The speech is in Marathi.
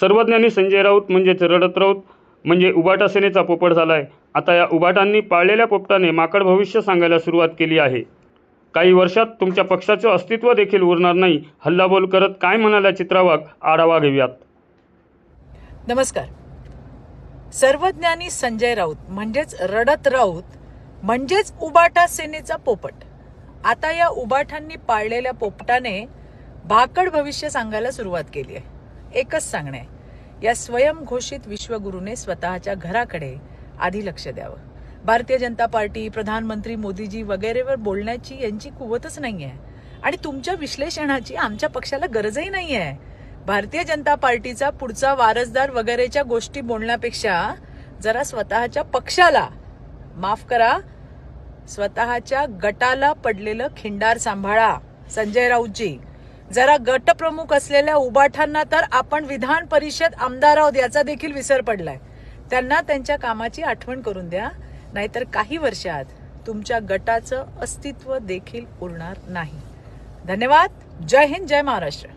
सर्वज्ञानी संजय राऊत म्हणजेच रडत राऊत म्हणजे उबाटा सेनेचा पोपट झाला आहे आता या उबाटांनी पाळलेल्या पोपटाने माकड भविष्य सांगायला सुरुवात केली आहे. काही वर्षात तुमच्या पक्षाचं अस्तित्व देखील उरणार नाही. हल्लाबोल करत काय म्हणाल्या चित्रावाघ? आढावा घेऊयात. नमस्कार. सर्वज्ञानी संजय राऊत म्हणजेच रडत राऊत म्हणजेच उबाटा सेनेचा पोपट. आता या उबाठांनी पाळलेल्या पोपटाने भाकड भविष्य सांगायला सुरुवात केली आहे. एकच सांगणे या स्वयंघोषित विश्वगुरूने स्वतःच्या घराकडे आधी लक्ष द्यावं. भारतीय जनता पार्टी प्रधानमंत्री मोदीजी वगैरेवर बोलण्याची यांची कुवतच नाही आहे आणि तुमच्या विश्लेषणाची आमच्या पक्षाला गरजही नाही आहे भारतीय जनता पार्टीचा पुढचा वारसदार वगैरेच्या गोष्टी बोलण्यापेक्षा जरा स्वतःच्या पक्षाला माफ करा. स्वतःच्या गटाला पडलेलं खिंडार सांभाळा. संजय राऊतजी जरा गटप्रमुख असलेल्या उबाठांना तर आपण विधान परिषद आमदार आहोत याचा देखील विसर पडलाय. त्यांना त्यांच्या कामाची आठवण करून द्या. नाहीतर काही वर्षात तुमच्या गटाचं अस्तित्व देखील उरणार नाही. धन्यवाद. जय हिंद जय महाराष्ट्र.